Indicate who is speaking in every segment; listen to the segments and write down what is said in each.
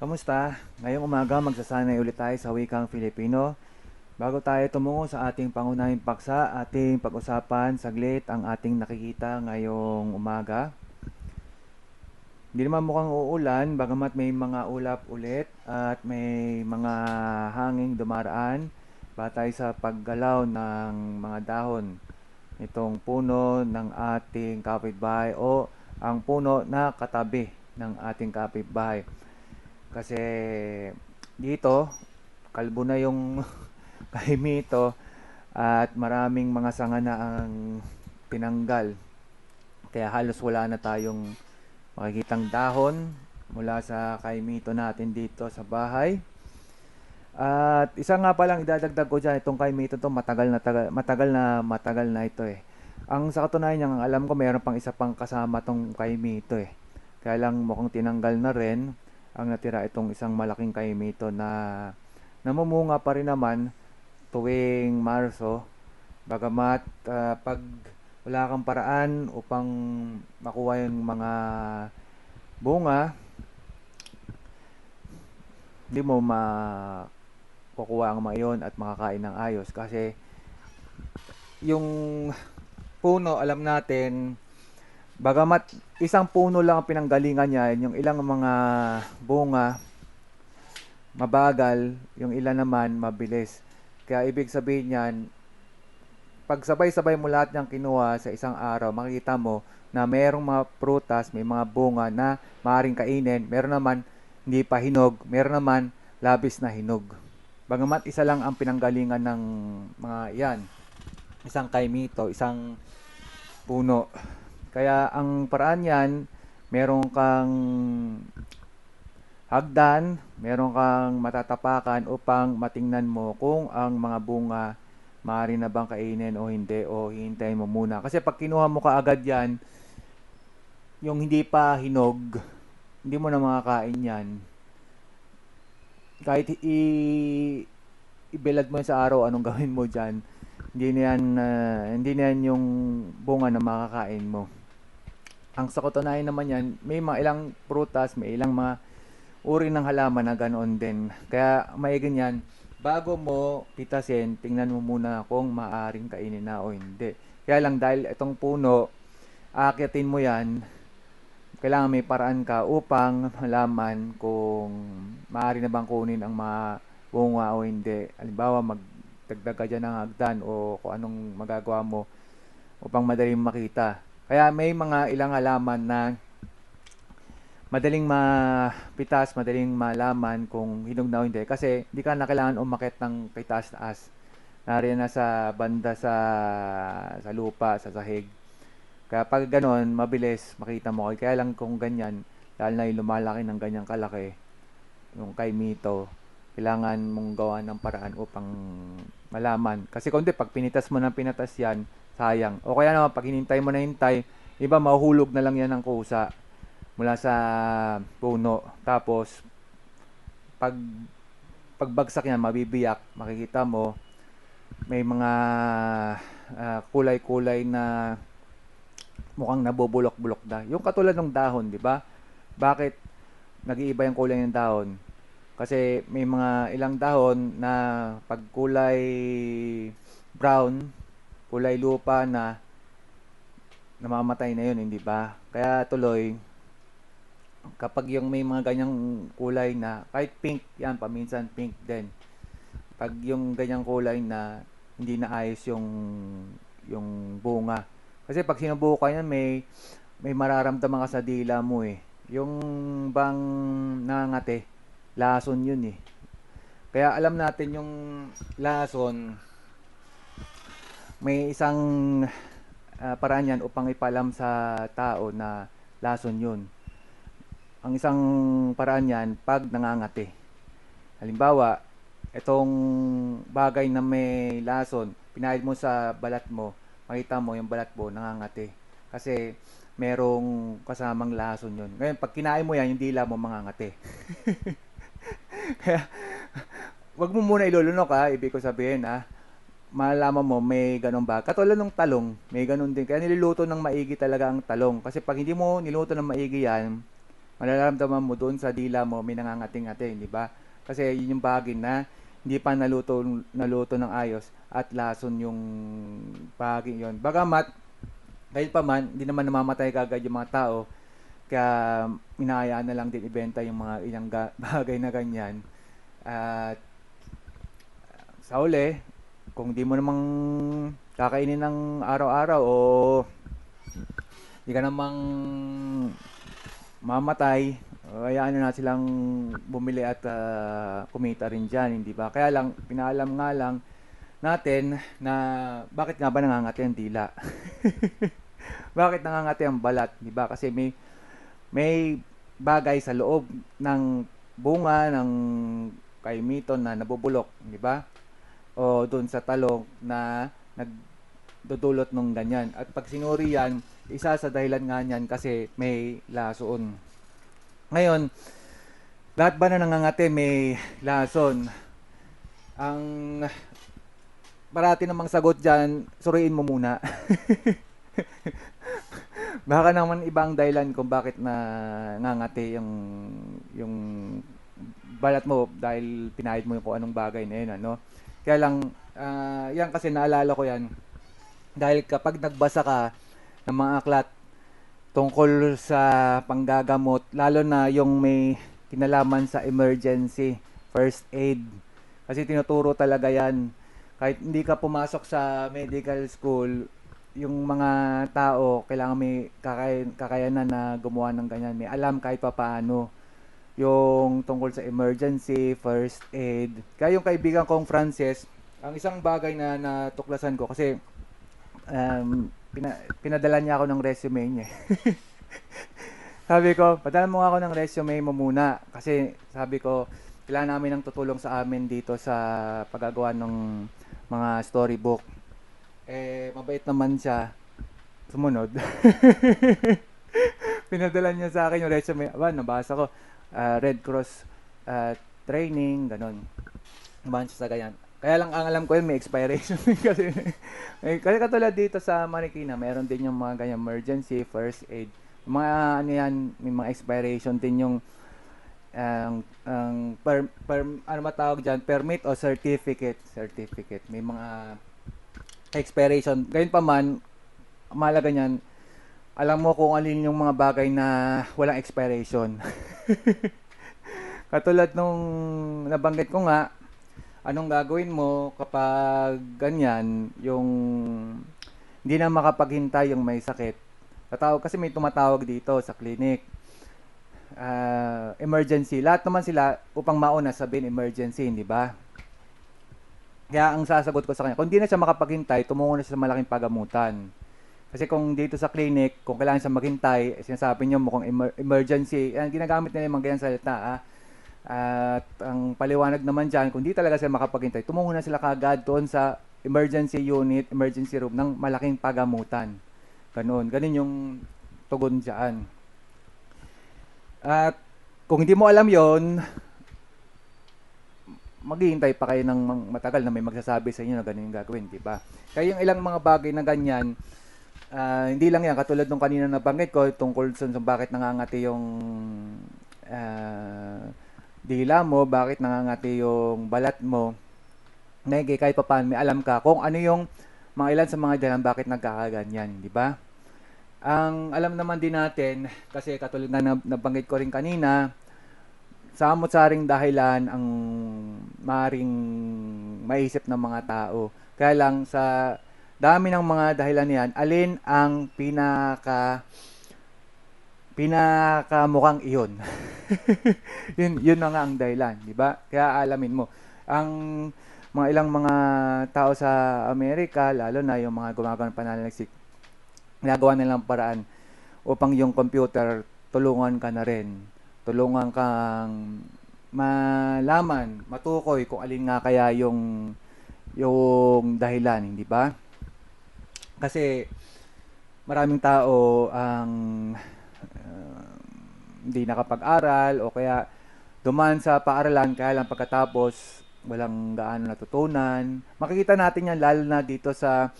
Speaker 1: Kamusta? Ngayong umaga magsasanay ulit tayo sa wikang Filipino. Bago tayo tumungo sa ating pangunahing paksa, ating pag-usapan saglit ang ating nakikita ngayong umaga. Hindi naman mukhang uulan, bagamat may mga ulap ulit at may mga hanging dumaraan batay sa paggalaw ng mga dahon itong puno ng ating kapitbahay o ang puno na katabi ng ating kapitbahay. Kasi dito, kalbo na yung kahimito at maraming mga sanga na ang tinanggal. Kaya halos wala na tayong makikitang dahon mula sa kaimito natin dito sa bahay. At isa nga pa lang idadagdag ko dyan, itong kaimito to matagal na tagal, matagal na matagal na ito eh. Ang sa katunayan niya, alam ko mayroon pang isa pang kasama tong kaimito eh. Kaya lang mukhang tinanggal na rin ang natira itong isang malaking kaimito na namumunga pa rin naman tuwing Marso. Bagamat uh, pag wala kang paraan upang makuha yung mga bunga, hindi mo makukuha ang mga yun at makakain ng ayos kasi yung puno alam natin bagamat isang puno lang ang pinanggalingan niya yung ilang mga bunga mabagal yung ilan naman mabilis kaya ibig sabihin niyan pag sabay-sabay mo lahat ng kinuha sa isang araw makikita mo na mayroong mga prutas may mga bunga na maaaring kainin meron naman hindi pa hinog, meron naman labis na hinog. Bagamat isa lang ang pinanggalingan ng mga yan, isang kaimito, isang puno. Kaya ang paraan yan, meron kang hagdan, meron kang matatapakan upang matingnan mo kung ang mga bunga maaari na bang kainin o hindi o hihintayin mo muna. Kasi pag kinuha mo kaagad yan, yung hindi pa hinog, hindi mo na makakain yan. Kahit i ibilad mo sa araw, anong gawin mo dyan, hindi na yan, uh, hindi na yan yung bunga na makakain mo. Ang sa katunayan naman yan, may mga ilang prutas, may ilang mga uri ng halaman na ganoon din. Kaya may ganyan, bago mo pitasin, tingnan mo muna kung maaring kainin na o hindi. Kaya lang dahil itong puno, akitin mo yan, kailangan may paraan ka upang malaman kung maaari na bang kunin ang mga bunga o hindi. Halimbawa, magdagdag ka dyan ng hagdan o kung anong magagawa mo upang madaling makita. Kaya may mga ilang halaman na madaling mapitas, madaling malaman kung hinog na o hindi. Kasi hindi ka na kailangan umakit ng kay taas-taas. Nariyan na sa banda sa, sa lupa, sa sahig kaya pag ganon, mabilis makita mo. Kaya lang kung ganyan, dahil na yung lumalaki ng ganyang kalaki, yung kay Mito, kailangan mong gawa ng paraan upang malaman. Kasi kundi pag pinitas mo ng pinatas yan, sayang. O kaya naman pag hinintay mo na hintay, iba mahuhulog na lang yan ng kusa mula sa puno. Tapos pag pagbagsak yan, mabibiyak, makikita mo may mga uh, kulay-kulay na mukhang nabubulok-bulok na. Yung katulad ng dahon, di ba? Bakit nag-iiba yung kulay ng dahon? Kasi may mga ilang dahon na pag kulay brown, kulay lupa na namamatay na yun, hindi ba? Kaya tuloy, kapag yung may mga ganyang kulay na, kahit pink yan, paminsan pink din. Pag yung ganyang kulay na hindi na ayos yung yung bunga, kasi pag sinubukan yan, may, may mararamdaman ka sa dila mo eh. Yung bang nangate, lason yun eh. Kaya alam natin yung lason, may isang uh, paraan yan upang ipalam sa tao na lason yun. Ang isang paraan yan, pag nangangate. Halimbawa, itong bagay na may lason, pinahid mo sa balat mo, makita mo yung balat mo nangangati. Kasi merong kasamang lason yun. Ngayon, pag kinain mo yan, yung dila mo mangangati. Kaya, wag mo muna ilulunok ha, ibig ko sabihin ha. Malalaman mo may ganun ba. Katulad ng talong, may ganun din. Kaya niluluto ng maigi talaga ang talong. Kasi pag hindi mo niluto ng maigi yan, Malaramdaman mo doon sa dila mo may nangangating-ngating, di ba? Kasi yun yung bagay na hindi pa naluto naluto ng ayos at lason yung bagay yon. Bagamat kahit pa man, hindi naman namamatay kagad yung mga tao. Kaya inahayaan na lang din ibenta yung mga ilang bagay na ganyan. At sa uli, kung di mo namang kakainin ng araw-araw o di ka namang mamatay, hayaan na silang bumili at uh, kumita rin dyan, hindi ba? Kaya lang, pinaalam nga lang natin na bakit nga ba nangangati ang dila? bakit nangangati ang balat, di ba? Kasi may may bagay sa loob ng bunga ng kaimiton na nabubulok, di ba? O doon sa talong na nagdudulot ng ganyan. At pag sinuri yan, isa sa dahilan nga niyan kasi may lason. Ngayon, lahat ba na nangangate may lason? Ang parati namang sagot dyan, suriin mo muna. Baka naman ibang dahilan kung bakit na ngangate yung yung balat mo dahil pinahid mo yung kung anong bagay na yun, ano? Kaya lang, uh, yan kasi naalala ko yan. Dahil kapag nagbasa ka ng mga aklat tungkol sa panggagamot, lalo na yung may kinalaman sa emergency, first aid. Kasi tinuturo talaga yan. Kahit hindi ka pumasok sa medical school, yung mga tao, kailangan may kakay, kakayanan na gumawa ng ganyan. May alam kahit pa paano yung tungkol sa emergency, first aid. Kaya yung kaibigan kong Frances, ang isang bagay na natuklasan ko kasi um, pina, pinadala niya ako ng resume niya. sabi ko, padala mo ako ng resume mo muna kasi sabi ko, kailangan namin ng tutulong sa amin dito sa paggagawa ng mga storybook. Eh, mabait naman siya. Sumunod. Pinadala niya sa akin yung resume. Aba, nabasa ko uh, Red Cross uh, training, ganun. Bunch sa ganyan. Kaya lang ang alam ko yun may expiration kasi may, kasi katulad dito sa Marikina, meron din yung mga ganyan emergency, first aid. Mga ano yan, may mga expiration din yung ang um, um, per, per, ano matawag diyan, permit o certificate, certificate. May mga expiration. Gayun pa man, mahalaga niyan, alam mo kung alin yung mga bagay na walang expiration. Katulad nung nabanggit ko nga, anong gagawin mo kapag ganyan, yung hindi na makapaghintay yung may sakit. Tatawag kasi may tumatawag dito sa clinic. Uh, emergency. Lahat naman sila upang mauna sabihin emergency, hindi ba? Kaya ang sasagot ko sa kanya, kung hindi na siya makapaghintay, tumungo na siya sa malaking pagamutan. Kasi kung dito sa clinic, kung kailangan siya maghintay, eh, sinasabi niyo mukhang emer- emergency, yan, ginagamit nila yung mga ganyan salita. Ah. At ang paliwanag naman dyan, kung di talaga sila makapaghintay, tumungo na sila kagad doon sa emergency unit, emergency room ng malaking pagamutan. Ganun. Ganun yung tugon dyan. At kung hindi mo alam yon maghihintay pa kayo ng matagal na may magsasabi sa inyo na ganun yung gagawin, di ba? Kaya yung ilang mga bagay na ganyan, uh, hindi lang yan, katulad nung kanina nabanggit ko, tungkol sa bakit nangangati yung uh, dila mo, bakit nangangati yung balat mo, Nege, kahit pa paano, may alam ka kung ano yung mga ilan sa mga dahilan bakit nagkakaganyan, di ba? Ang alam naman din natin, kasi katulad na nabanggit ko rin kanina, sa saring dahilan ang maring maisip ng mga tao. Kaya lang sa dami ng mga dahilan niyan, alin ang pinaka pinaka mukhang iyon. yun yun na nga ang dahilan, di ba? Kaya alamin mo. Ang mga ilang mga tao sa Amerika, lalo na yung mga gumagawa ng pananaliksik, ginagawa nilang paraan upang yung computer tulungan ka na rin. Tulungan kang malaman, matukoy kung alin nga kaya yung yung dahilan, hindi ba? Kasi maraming tao ang uh, hindi nakapag-aral o kaya dumaan sa paaralan kaya lang pagkatapos walang gaano natutunan. Makikita natin yan lalo na dito sa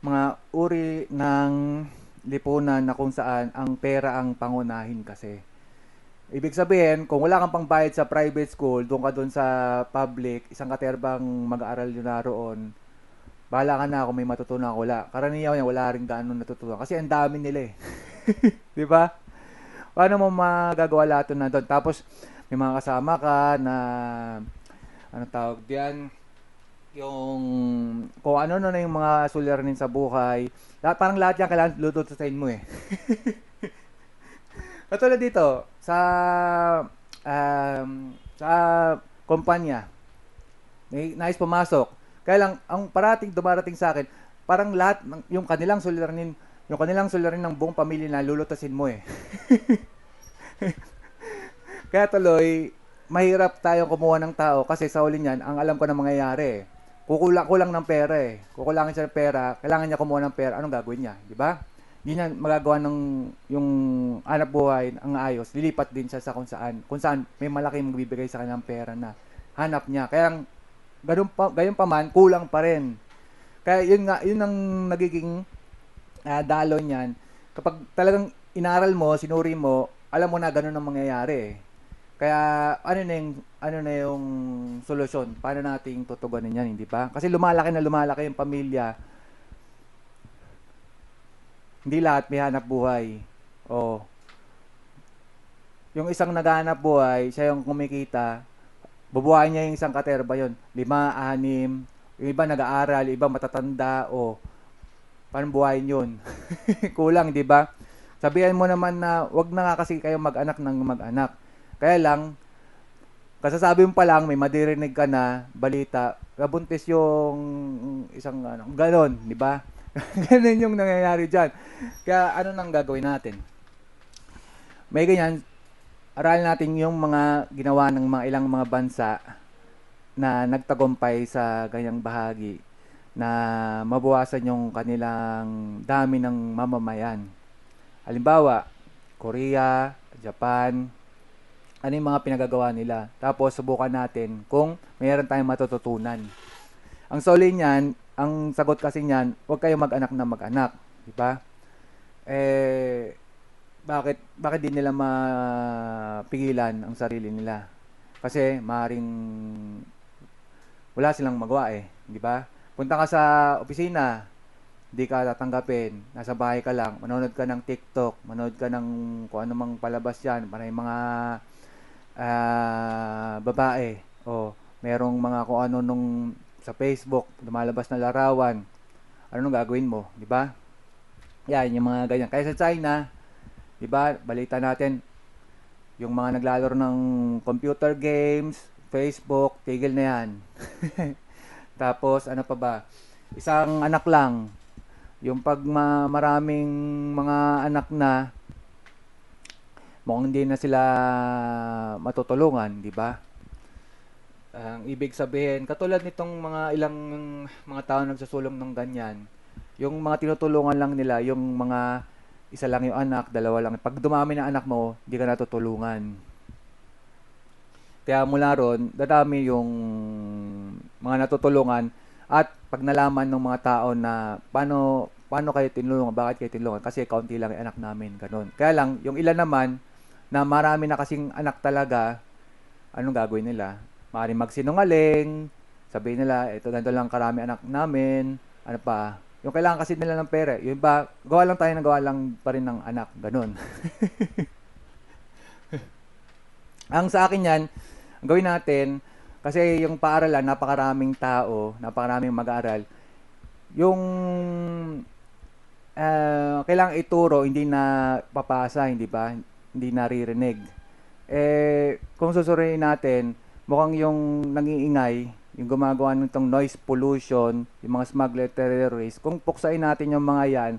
Speaker 1: mga uri ng lipunan na kung saan ang pera ang pangunahin kasi. Ibig sabihin, kung wala kang pangbayad sa private school, doon ka doon sa public, isang katerbang mag-aaral yun naroon, bahala ka na kung may matutunan ako. Wala. Karaniyaw yan, wala rin gaano natutunan. Kasi ang dami nila eh. Di ba? Paano mo magagawa lahat na doon? Tapos, may mga kasama ka na, ano tawag diyan, yung, kung ano na yung mga suliranin sa buhay, lahat, parang lahat yan kailangan lututusin mo eh. Katulad dito, sa, um, sa kumpanya, may nais pumasok. Kaya lang, ang parating dumarating sa akin, parang lahat, ng, yung kanilang suliranin, yung kanilang suliranin ng buong pamilya na lulutasin mo eh. Kaya tuloy, mahirap tayong kumuha ng tao kasi sa uli niyan, ang alam ko na mangyayari eh. Kukulang kulang ng pera eh. Kukulangin siya ng pera, kailangan niya kumuha ng pera, anong gagawin niya, di ba? Hindi niya magagawa ng yung anak buhay ang ayos, lilipat din siya sa kung saan, kung saan may malaking magbibigay sa kanya ng pera na hanap niya. Kaya ganun pa, gayon pa man, kulang pa rin. Kaya yun nga, yun ang nagiging uh, dalo niyan. Kapag talagang inaral mo, sinuri mo, alam mo na ganun ang mangyayari eh. Kaya ano na yung ano na yung solusyon? Paano nating tutugunin 'yan, hindi ba? Kasi lumalaki na lumalaki yung pamilya. Hindi lahat may hanap buhay. O yung isang naghahanap buhay, siya yung kumikita, bubuhayin niya yung isang katerba yon lima, anim, yung iba nag-aaral, iba matatanda, o paano buhayin yun? Kulang, di ba? Sabihan mo naman na wag na nga kasi kayo mag-anak ng mag-anak kaya lang, kasasabi mo pa lang, may madirinig ka na balita, kabuntis yung isang ano, ganon, di ba? Ganun yung nangyayari dyan. Kaya ano nang gagawin natin? May ganyan, aralin natin yung mga ginawa ng mga ilang mga bansa na nagtagumpay sa ganyang bahagi na mabawasan yung kanilang dami ng mamamayan. Halimbawa, Korea, Japan, ano yung mga pinagagawa nila. Tapos, subukan natin kung mayroon tayong matututunan. Ang soli niyan, ang sagot kasi niyan, huwag kayong mag-anak na mag-anak. Di ba? Eh, bakit, bakit din nila mapigilan ang sarili nila? Kasi, maring wala silang magawa eh. Di ba? Punta ka sa opisina, di ka tatanggapin, nasa bahay ka lang, manonood ka ng TikTok, manonood ka ng kung ano mang palabas yan, para mga uh, babae o merong mga kung ano nung sa Facebook lumalabas na larawan ano nung gagawin mo di ba yan yung mga ganyan kaya sa China di ba balita natin yung mga naglalaro ng computer games Facebook tigil na yan. Tapos ano pa ba? Isang anak lang. Yung pag ma- maraming mga anak na mukhang hindi na sila matutulungan, di ba? Ang ibig sabihin, katulad nitong mga ilang mga tao nagsusulong ng ganyan, yung mga tinutulungan lang nila, yung mga isa lang yung anak, dalawa lang. Pag dumami na anak mo, hindi ka natutulungan. Kaya mula ron, dadami yung mga natutulungan at pag nalaman ng mga tao na paano paano kayo tinulungan, bakit kayo tinulungan, kasi kaunti lang yung anak namin, ganun. Kaya lang, yung ilan naman, na marami na kasing anak talaga, anong gagawin nila? Maaaring magsinungaling, sabihin nila, ito ganito lang karami anak namin, ano pa, yung kailangan kasi nila ng pera, yung ba, gawa lang tayo ng gawa lang pa rin ng anak, ganun. ang sa akin yan, ang gawin natin, kasi yung paaralan, napakaraming tao, napakaraming mag-aaral, yung uh, kailangan ituro, hindi na papasa, hindi ba? hindi naririnig. Eh, kung susuriin natin, mukhang yung nangiingay, yung gumagawa nitong noise pollution, yung mga smuggler terrorists, kung puksain natin yung mga yan,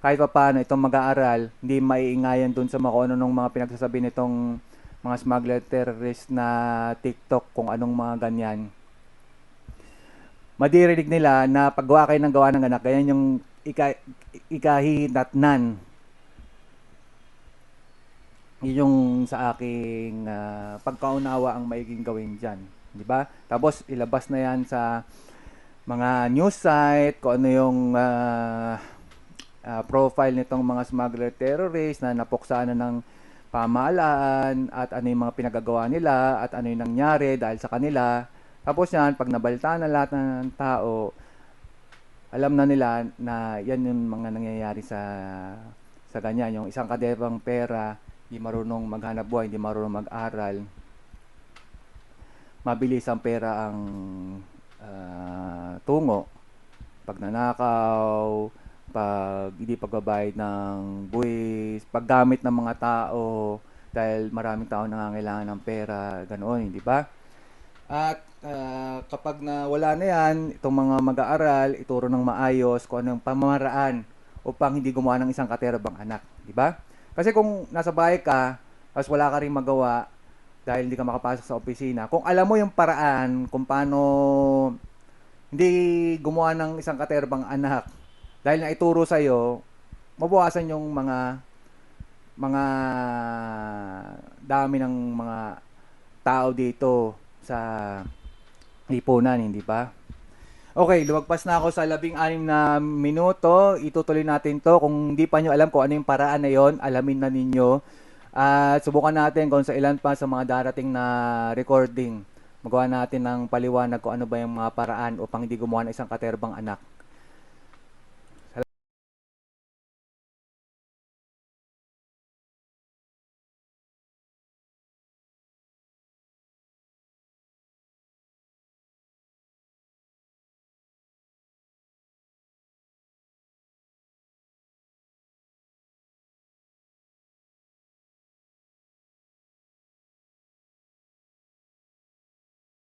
Speaker 1: kahit pa paano itong mag-aaral, hindi maiingayan dun sa mga ano nung mga pinagsasabi nitong mga smuggler terrorist na TikTok, kung anong mga ganyan. Madirinig nila na paggawa kayo ng gawa ng anak, ganyan yung ika, ikahihinatnan yun yung sa aking uh, pagkaunawa ang maiging gawin dyan. Di ba? Tapos ilabas na yan sa mga news site, kung ano yung uh, uh, profile nitong mga smuggler terrorist na napuksaan na ng pamahalaan at ano yung mga pinagagawa nila at ano yung nangyari dahil sa kanila. Tapos yan, pag nabalita na lahat ng tao, alam na nila na yan yung mga nangyayari sa sa ganyan. Yung isang kadebang pera, hindi marunong maghanap buhay, hindi marunong mag-aral. Mabilis ang pera ang ah, tungo. Pag nanakaw, pag hindi pagbabayad ng buwis, paggamit ng mga tao dahil maraming tao nangangailangan ng pera, ganoon, hindi ba? At ah, kapag na wala na yan, itong mga mag-aaral, ituro ng maayos kung anong pamamaraan upang hindi gumawa ng isang katerabang anak, di ba? Kasi kung nasa bahay ka, tapos wala ka rin magawa dahil hindi ka makapasok sa opisina, kung alam mo yung paraan kung paano hindi gumawa ng isang katerabang anak dahil na ituro sa iyo, mabawasan yung mga mga dami ng mga tao dito sa lipunan, hindi ba? Okay, lumagpas na ako sa labing anim na minuto. Itutuloy natin to. Kung hindi pa nyo alam kung ano yung paraan na yon, alamin na ninyo. At subukan natin kung sa ilan pa sa mga darating na recording. Magawa natin ng paliwanag kung ano ba yung mga paraan upang hindi gumawa ng isang katerbang anak.